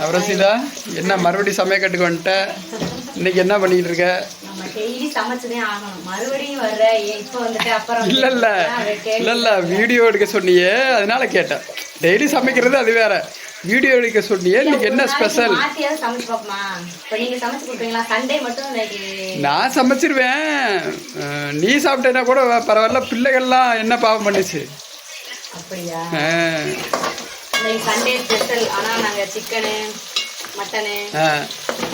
அப்புறம் சீதா என்ன மறுபடியும் சமையக்கட்டுக்கு வந்துட்ட? இன்னைக்கு என்ன பண்ணிட்டு இருக்க? இல்ல இல்ல. இல்ல இல்ல. வீடியோ எடுக்க சொன்னியே அதனால கேட்டேன். டெய்லி சமைக்கிறது அது வேற. வீடியோ எடுக்க சொன்னியே இன்னைக்கு என்ன ஸ்பெஷல் நான் சமைச்சிருவேன். நீ சாப்பிட்டேன்னா கூட பரவாயில்ல. பிள்ளைகள்லாம் என்ன பாவம் பண்ணுச்சு? இன்னைக்கு சண்டே ஸ்பெஷல் ஆனா நாங்க சிக்கனு மட்டனு.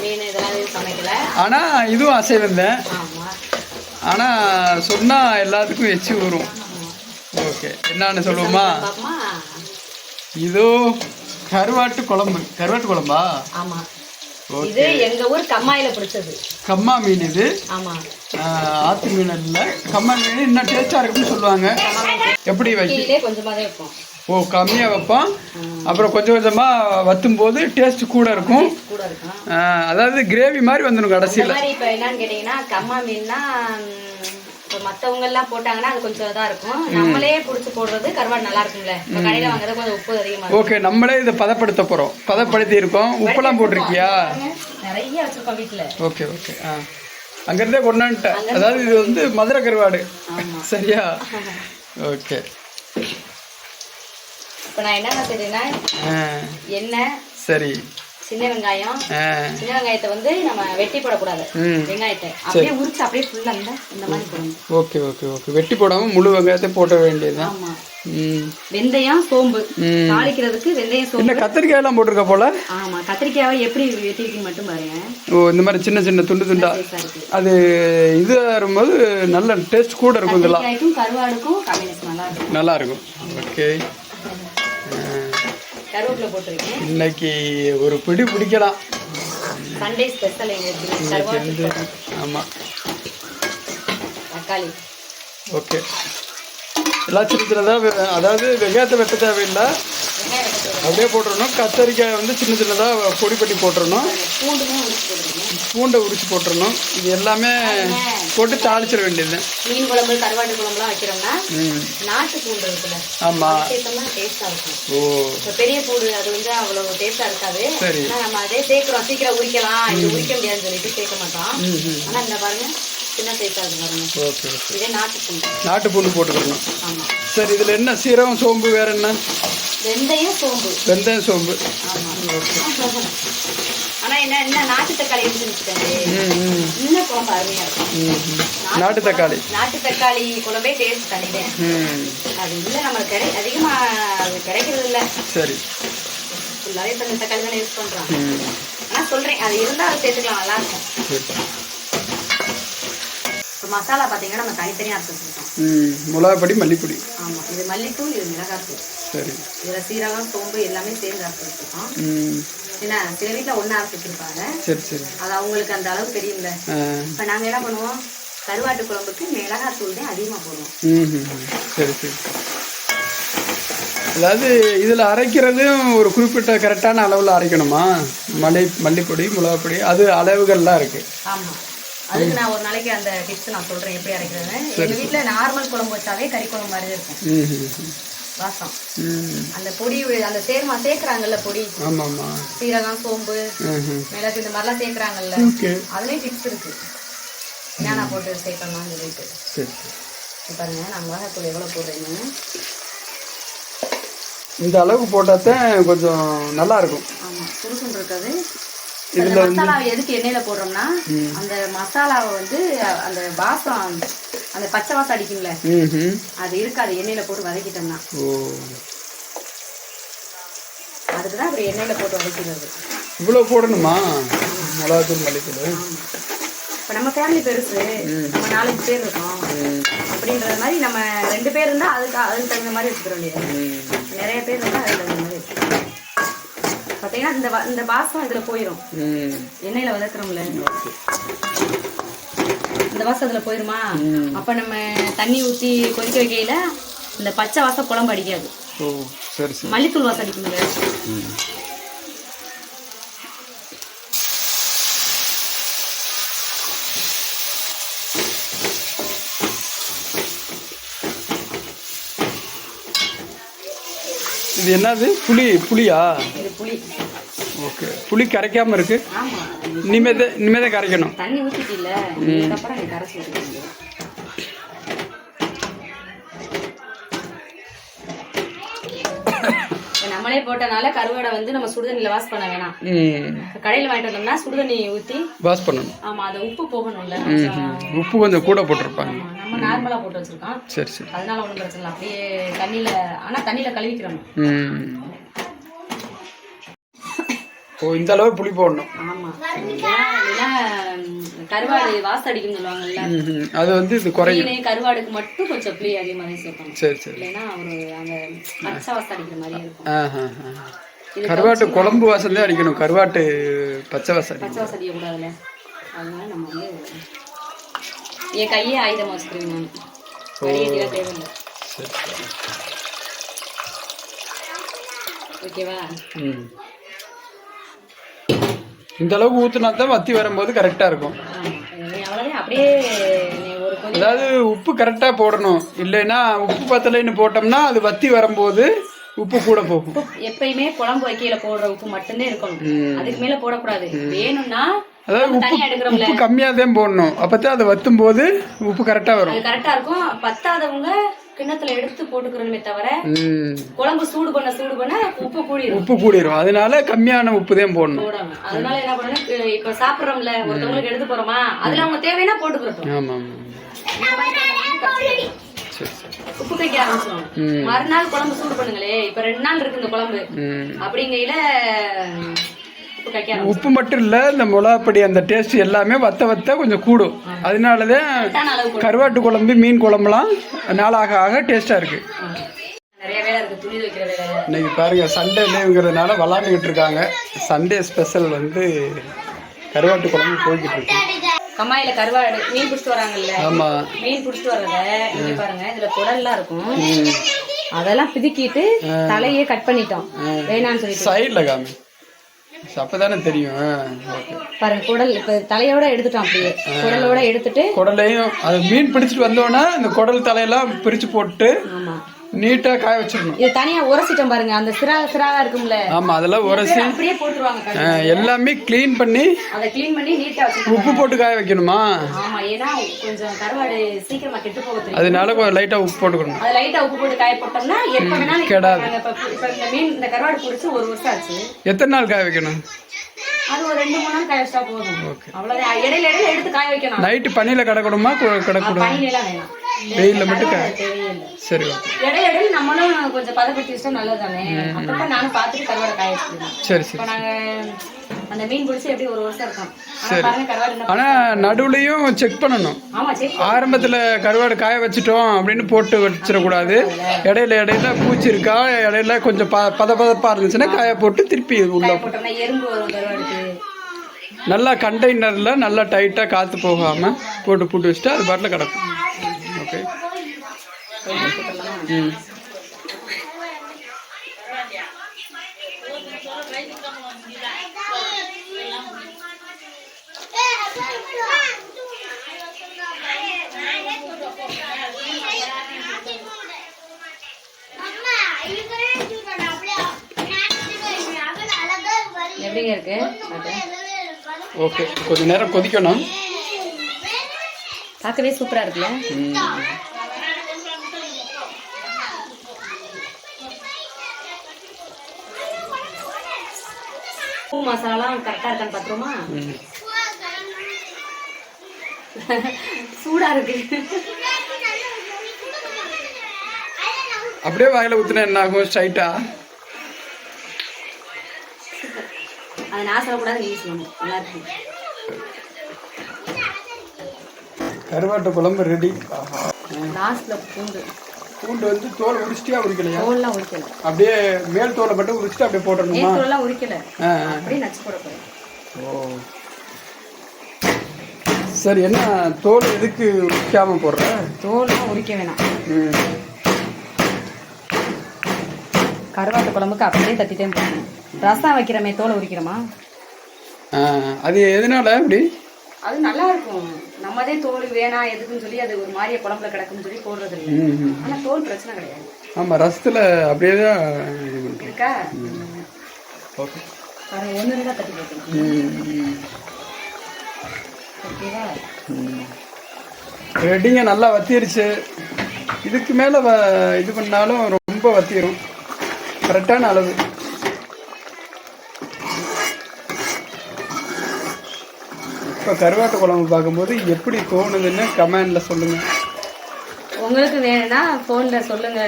மீன் இதெல்லாம் எதுவும் சமைக்கல. ஆனா இதுவும் அசைவம் தான் ஆமா. ஆனா சொன்னா எல்லாத்துக்கும் எச்சு வரும் ஓகே. என்னன்னு சொல்லுவோமா? இதோ கருவாட்டு குழம்பு. கருவாட்டு குழம்பா? ஆமா. ஓகே. இது எங்க ஊர் கம்மாயில பிடிச்சது. கம்மா மீன் இது. ஆமா. ஆத்து மீன் இல்லை. கம்மா மீன் இன்னும் டேஸ்டாக இருக்குன்னு சொல்லுவாங்க. எப்படி வை கீழே கொஞ்சமா தான் வைப்போம். ஓ கம்மியாக வைப்போம். அப்புறம் கொஞ்சம் கொஞ்சமாக வத்தும் போது டேஸ்ட் கூட இருக்கும். அதாவது கிரேவி மாதிரி வந்துடும் கடைசியில். இப்ப என்னன்னு கேட்டீங்கன்னா கம்மா மீன்னா இப்ப மத்தவங்க எல்லாம் போட்டாங்கன்னா அது கொஞ்சம் இதா இருக்கும். நம்மளே புடிச்சு போடுறது கருவாடு நல்லா இருக்கும்ல. இப்ப கடையில வாங்குறது கொஞ்சம் உப்பு அதிகமா இருக்கும். ஓகே நம்மளே இதை பதப்படுத்த போகிறோம் பதப்படுத்தி இருக்கோம். உப்பெல்லாம் போட்டிருக்கியா? நிறைய வச்சிருக்கோம் வீட்டுல ஓகே ஓகே ஆ. அங்கேருந்தே கொண்டாந்துட்டேன். அதாவது இது வந்து மதுரை கருவாடு. சரியா? ஓகே இப்ப நான் என்னென்ன செய்றேன்னா ஆ. எண்ணெய் சரி. சின்ன வெங்காயம். சின்ன வெங்காயத்தை வந்து நம்ம வெட்டி போடக்கூடாது. வெங்காயத்தை. அப்படியே உரிச்சு அப்படியே ஃபுல்லா இந்த இந்த மாதிரி போடணும். Okay okay okay. வெட்டி போடாமல் முழு வெங்காயத்தை போட்ட வேண்டியதுதான். ஆமா. வெந்தயம் சோம்பு. தாளிக்கிறதுக்கு வெந்தயம் சோம்பு. கத்திரிக்காயெல்லாம் போட்டிருக்க போல? ஆமா. கத்திரிக்காவை எப்படி வெட்டிருக்கீங்க மட்டும் பாருங்க. ஓ இந்த மாதிரி சின்ன சின்ன துண்டு துண்டா? அது இது வரும்போது நல்ல டேஸ்ட் கூட இருக்கும் இதெல்லாம். கருவாடுக்கும் நல்லா இருக்கும். நல்லா இருக்கும். ஓகே கருவேப்பிலை போட்டிருக்கேன். இன்னைக்கு ஒரு பிடி பிடிக்கலாம். சண்டே ஸ்பெஷல் எங்களுக்கு. ஆமாம் தக்காளி. ஓகே. எல்லாம் சின்ன சின்னதாக அதாவது வெங்காயத்தை வெட்ட தேவையில்லை. அப்படியே போட்டுறணும். கத்தரிக்காய் வந்து சின்ன சின்னதாக பொடி பண்ணி போட்டுருக்கேன் பூண்டை உரிச்சு போட்டுறணும். இது எல்லாமே போட்டு தாளிச்சிட வேண்டியது. மீன் குழம்பு கருவாட்டு குழம்புலாம் வைக்கிறோம்னா நாட்டு பூண்டு இருக்குல்ல. ஆமாம் டேஸ்டா இருக்கும். பெரிய பூண்டு அது வந்து அவ்வளவு டேஸ்டா இருக்காது. ஆனா நம்ம அதே சேர்க்கிறோம் சீக்கிரம் உரிக்கலாம். இது உரிக்க முடியாதுன்னு சொல்லிட்டு சேர்க்க மாட்டோம். ஆனா இந்த பாருங்க சின்ன சைஸா இருக்கு பாருங்க. இதே நாட்டு பூண்டு நாட்டு பூண்டு போட்டுக்கணும். ஆமா. சரி இதில் என்ன? சீரகம் சோம்பு வேற என்ன? வெந்தயம் சோம்பு. வெந்தயம் சோம்பு. ஆமா. என்ன என்ன நாட்டு தக்காளி இன்னும் குழம்பு அருமையா இருக்கும். நாட்டு தக்காளி. நாட்டு தக்காளி குழம்பே டேஸ்ட் ம். அது இல்லை நம்ம கிடை அதிகமா அது கிடைக்கிறது இல்ல. சரி. ஃபுல்லாவே இப்போ இந்த தக்காளி தானே யூஸ் பண்றோம். ஆனா சொல்றேன் அது இருந்தா அதை சேர்த்துக்கலாம் நல்லா இருக்கும். இப்போ மசாலா பாத்தீங்கன்னா நம்ம தனித்தனியா அரைச்சு வச்சிருக்கோம். மிளகாப்பொடி மல்லிப்பொடி. ஆமா. இது மல்லித்தூள் இது மிளகாத்தூள். சரி. இதுல சீரகம் சோம்பு எல்லாமே சேர்ந்து அரைச்சு வச்சிருக்கோம் ம். என்ன சில வீட்டுல ஒண்ணா அரைச்சு வச்சிருப்பாங்க சரி சரி. அது அவங்களுக்கு அந்த அளவு தெரியல இப்ப நாங்க என்ன பண்ணுவோம்? கருவாட்டு குழம்புக்கு மிளகாத்தூள் தான் அதிகமா போடுவோம். ம் ம், ம். சரி சரி. அதாவது இதில் அரைக்கிறதும் ஒரு குறிப்பிட்ட கரெக்டான அளவில் அரைக்கணுமா? மல்லி மல்லிப்பொடி மிளகாப்பொடி அது அளவுகள்லாம் இருக்குது ஆமா. அதுக்கு நான் ஒரு நாளைக்கு அந்த டிப்ஸ் நான் சொல்றேன் எப்படி அரைக்கிறதுன்னு. எங்க வீட்ல நார்மல் குழம்பு வச்சாவே கறி குழம்பு மாதிரி இருக்கும். வாசம். அந்த பொடி அந்த சேர்மா சேர்க்கறாங்கல்ல பொடி? ஆமாம் ஆமாம் சீரகம் சோம்பு மிளகு இந்த மாதிரிலாம் சேர்க்கறாங்கல்ல. அதுலயும் டிப்ஸ் இருக்கு. என்னென்ன போட்டு சேர்க்கணும்னு சொல்லிட்டு. பாருங்க நான் மிளகாத்தூள் எவ்வளவு போடுறேன்னு. இந்த அளவுக்கு போட்டால் தான் கொஞ்சம் நல்லா இருக்கும். ஆமா சுடுசுண்டு இருக்காது. இந்த மசாலாவை எதுக்கு எண்ணெயில போடுறோம்னா அந்த மசாலாவை வந்து அந்த வாசம் அந்த பச்சை வாசம் அடிக்கும்ல அது இருக்காது எண்ணெயில போட்டு வதக்கிட்டோம்னா. ஓ. அதுக்கு தான் இப்படி எண்ணெயில போட்டு வதக்கிறது. இவ்வளோ போடணுமா? மிளகாத்தூள் மல்லித்தூள். இப்ப நம்ம ஃபேமிலி பெருசு நம்ம நாலஞ்சு பேர் இருக்கோம். அப்படின்றது மாதிரி நம்ம ரெண்டு பேர் இருந்தா அதுக்கு அதுக்கு தகுந்த மாதிரி வச்சுக்கிற வேண்டியது ம். நிறைய பேர் இருந்தா அதுக்கு தகுந்த மாதிரி வச்சுக்கலாம் பாத்தீங்கன்னா இந்த இந்த வாசம் இதுல போயிடும் ம். எண்ணெயில வதக்குறோம்ல. இந்த வாசம் இதுல போயிருமா. அப்ப நம்ம தண்ணி ஊத்தி கொதிக்க வைக்கையில இந்த பச்சை வாசம் குழம்பு அடிக்காது. மல்லித்தூள் வாசம் அடிக்கும்ல. இது என்னது? புளி புளியா? புளி. ஓகே. புளி கரைக்காம இருக்கு. ஆமா. இனிமே தான் இனிமே தான் கரைக்கணும். தண்ணி ஊத்திட்டில்ல. இதுக்கப்புறம் நம்மளே போட்டனால கருவாடை வந்து நம்ம சுடுதண்ணில வாஷ் பண்ண வேணாம். கடையில வாங்கிட்டு வந்தோம்னா சுடுதண்ணி ஊத்தி வாஷ் பண்ணணும். ஆமா அது உப்பு போகணும்ல. உப்பு கொஞ்சம் கூட போட்டிருப்பாங்க. நம்ம நார்மலா போட்டு வச்சிருக்கோம். சரி சரி. அதனால ஒண்ணும் பிரச்சனை இல்லை. அப்படியே தண்ணியில ஆனா தண்ணியில கழுவிக்கிறோம் ஓ இந்த அளவு புளி போடணும். ஆமா. ஏன்னா கருவாடு வாசம் அடிக்கும்னு சொல்லுவாங்கல்ல. அது வந்து இது குறையும். கருவாடுக்கு மட்டும் கொஞ்சம் புளி அதிகமாகவே சேர்க்கணும். சரி சரி. இல்லைன்னா ஒரு அந்த பச்சை வாசம் அடிக்கிற மாதிரி இருக்கும். கருவாட்டு குழம்பு தான் அடிக்கணும். கருவாட்டு பச்சை வாசம் அடிக்கணும். பச்சை வாசம் அடிக்கக்கூடாதுல்ல. அதனால நம்ம வந்து என் கையே ஆயுதம் வச்சுக்கிறேன் நான். தேவையில்லை. ஓகேவா? ம். இந்த அளவுக்கு ஊற்றினா தான் வத்தி வரும்போது கரெக்டாக இருக்கும். அப்படியே அதாவது உப்பு கரெக்டாக போடணும். இல்லைன்னா உப்பு பத்தலைன்னு போட்டோம்னா அது வத்தி வரும்போது உப்பு கூட போகும். எப்பயுமே குழம்பு வைக்கையில போடுற உப்பு மட்டும்தான் இருக்கணும். அதுக்கு மேல போடக்கூடாது. வேணும்னா அதாவது உப்பு உப்பு கம்மியாக தான் போடணும். அப்போ தான் அதை வத்தும் போது உப்பு கரெக்டாக வரும். அது கரெக்டா இருக்கும். பத்தாதவங்க கிண்ணத்துல எடுத்து போட்டுக்கிறோமே தவிர குழம்பு சூடு பண்ண சூடு பண்ண உப்பு கூடிரும். உப்பு கூடிரும். அதனால கம்மியான உப்பு தான் போடணும். அதனால என்ன பண்ணணும்? இப்ப சாப்பிடுறோம்ல ஒருத்தவங்களுக்கு எடுத்து போறோமா? அதுல அவங்க தேவைன்னா சரி சரி. உப்பு கைக்க ஆரம்பிச்சிடும் ம். மறுநாள் குழம்பு சூடு பண்ணுங்களே. இப்ப ரெண்டு நாள் இருக்கு இந்த குழம்பு. அப்படிங்கையில உப்பு மட்டும் இல்லை இந்த மிளகாப்பொடி அந்த டேஸ்ட் எல்லாமே வத்த வத்த கொஞ்சம் கூடும். அதனால தான். கருவாட்டு குழம்பு மீன் குழம்புலாம் நாளாக ஆக டேஸ்ட்டாக இருக்குது இன்னைக்கு பாருங்க சண்டே லீவுங்கிறதுனால விளாண்டுக்கிட்டு இருக்காங்க. சண்டே ஸ்பெஷல் வந்து கருவாட்டு குழம்பு போய்கிட்டு இருக்கு. கம்மாயில கருவாடு மீன் பிடிச்சிட்டு வராங்கல்ல. ஆமாம் மீன் பிடிச்சிட்டு வர்றத இங்க பாருங்க இதுல குடல்லாம் இருக்கும். அதெல்லாம் பிதுக்கிட்டு தலையே கட் பண்ணிட்டோம். வேணாம்னு சொல்லிட்டு. சைடில் காமி. அப்போ தானே தெரியும். பாருங்க குடல் இப்ப தலையோட எடுத்துட்டோம் அப்படியே. குடலோட எடுத்துட்டு. குடலையும் அது மீன் பிடிச்சிட்டு வந்தோன்னா இந்த குடல் தலையெல்லாம் பிரித்து போட்டு ஆமா. நீட்டாக காய வச்சிடணும் இது தனியா உரசிட்டோம் பாருங்க. அந்த சிரா சிராவா இருக்கும்ல. ஆமாம் அதெல்லாம் உரசி அப்படியே போட்டுருவாங்க எல்லாமே க்ளீன் பண்ணி அதை க்ளீன் பண்ணி நீட்டா உப்பு போட்டு காய வைக்கணுமா? ஆமா ஏன்னா கொஞ்சம் கருவாடு சீக்கிரமா கெட்டு போக தெரியும். அதனால கொஞ்சம் லைட்டாக உப்பு போட்டுக்கணும். அது லைட்டா உப்பு போட்டு காய போட்டோம்னா எப்ப வேணாலும் கெடாது. இப்ப இந்த மீன் இந்த கருவாடு பிடிச்சி ஒரு வருஷம் ஆச்சு. எத்தனை நாள் காய வைக்கணும்? அது ஒரு ரெண்டு மூணு நாள் காய வச்சா போதும். அவ்வளவுதான். இடையில இடையில எடுத்து காய வைக்கணும். நைட்டு பனியில் கிடக்கணுமா? கு- கிடக்கூடாது பனிலாம் வேணாம். வெயிலில் மட்டும் சரி இடையில நம்மளும் கொஞ்சம் பதப்படுத்தி வச்சா நல்லது தானே அப்பப்ப நானும் பார்த்துட்டு கருவாடை காய சரி சரி நாங்க அந்த மீன் பிடிச்சி எப்படி ஒரு வருஷம் இருக்கும். ஆனா நடுவுலையும் செக் பண்ணணும். ஆரம்பத்தில் கருவாடு காய வச்சிட்டோம் அப்படின்னு போட்டு வச்சிடக்கூடாது. இடையில இடையில பூச்சி இருக்கா? இடையில கொஞ்சம் பத பதப்பாக இருந்துச்சுன்னா காய போட்டு திருப்பி உள்ள நல்லா கண்டெய்னரில் நல்லா டைட்டாக காற்று போகாமல் போட்டு போட்டு வச்சுட்டு அது பாட்டில் கிடக்கும். ஓகே. ம். எப்படிங்க இருக்கு. ஓகே. கொஞ்ச நேரம் கொதிக்கணும். பார்க்கவே சூப்பரா இருக்குல்ல. பூ மசாலாலாம் கரெக்டா இருக்கான்னு பாத்துருமா ம். சூடா இருக்கு. அப்படியே வாயில ஊற்றினா என்ன ஆகும்? ஸ்ட்ரைட்டாக அதை நான் சொல்லக்கூடாது நீங்க சொல்லணும். நல்லா இருக்கு. கருவாட்டு குழம்பு ரெடி லாஸ்ட்ல பூண்டு. பூண்டு வந்து தோல் உரிச்சிட்டியா உரிக்கலையா? தோல்லாம் உரிக்கல. அப்படியே மேல் தோலை மட்டும் உரிச்சிட்டு அப்படியே போட்டுடணுமா? நேற்றுலாம் உரிக்கல. அப்படியே நச்சு போட போறேன். ஓ. சரி என்ன தோல் எதுக்கு உரிக்காம போடுற? தோல்லாம் உரிக்க வேணாம். கருவாட்டு குழம்புக்கு அப்படியே தட்டிட்டே போடணும். ரசம் வைக்கிறமே தோலை உரிக்கிறோமா? அது எதனால அப்படி? அது நல்லா இருக்கும் நம்மதே தோல் வேணாம் எதுக்குன்னு சொல்லி அது ஒரு மாதிரியே குழம்புல கிடக்குன்னு சொல்லி போடுறது இல்லை ம் ம். ஆனா தோல் பிரச்சனை கிடையாது. ஆமாம் ரசத்தில் அப்படியே தான் இருக்கா? ஓகே. பாருங்க ஒன்று ரெண்டாக தட்டி ஓகேவா. ரெடிங்க நல்லா வத்திருச்சு. இதுக்கு மேலே இது பண்ணாலும் ரொம்ப வத்திரும். கரெக்டான அளவு. இப்போ கருவாட்டு குழம்பு பார்க்கும்போது எப்படி தோணுதுன்னு கமெண்டில் சொல்லுங்கள் உங்களுக்கு வேணும்னா ஃபோனில் சொல்லுங்க.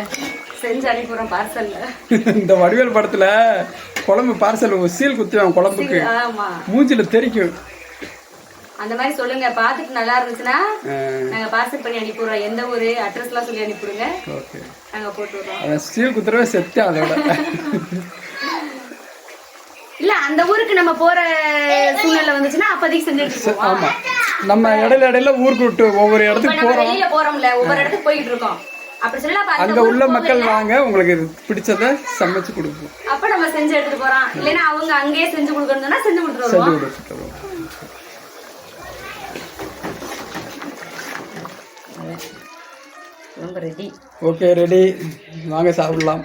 செஞ்சு அனுப்பிடுறோம் பார்சலில் இந்த வடிவேல் படத்தில் குழம்பு பார்சல் சீல் குத்துவான் குழம்புக்கு. ஆமா. மூஞ்சில தெரிக்கும். அந்த மாதிரி சொல்லுங்க. பார்த்துட்டு நல்லா இருந்துச்சுன்னா ஆ, நாங்க பார்சல் பண்ணி அனுப்பிடுறோம் எந்த ஊரு அட்ரஸ்லாம் சொல்லி அனுப்பிவிடுங்க. ஓகே. நாங்க போட்டு விடுறோம். ஸ்டீல் குத்துறவே செத்தேன் அதோட. இல்ல அந்த ஊருக்கு நம்ம போற சூழ்நிலை வந்துச்சுன்னா அப்போதைக்கு செஞ்சு எடுத்துட்டு போவோம். ஆமா. நம்ம இடையில இடையில ஊருக்கு விட்டு ஒவ்வொரு இடத்துக்கு போறோம். வெளியில போறோம்ல ஒவ்வொரு இடத்துக்கு போயிட்டு இருக்கோம். அப்படி அங்க உள்ள மக்கள். வாங்க உங்களுக்கு பிடிச்சத சமைச்சு கொடுப்போம். அப்ப நம்ம செஞ்சு எடுத்துட்டு போறோம். இல்லைன்னா அவங்க அங்கேயே செஞ்சு கொடுக்கணும்னா செஞ்சு கொடுத்துட்டு செஞ்சு வருவோம். ரெடி ஓகே ரெடி வாங்க சாப்பிடலாம்.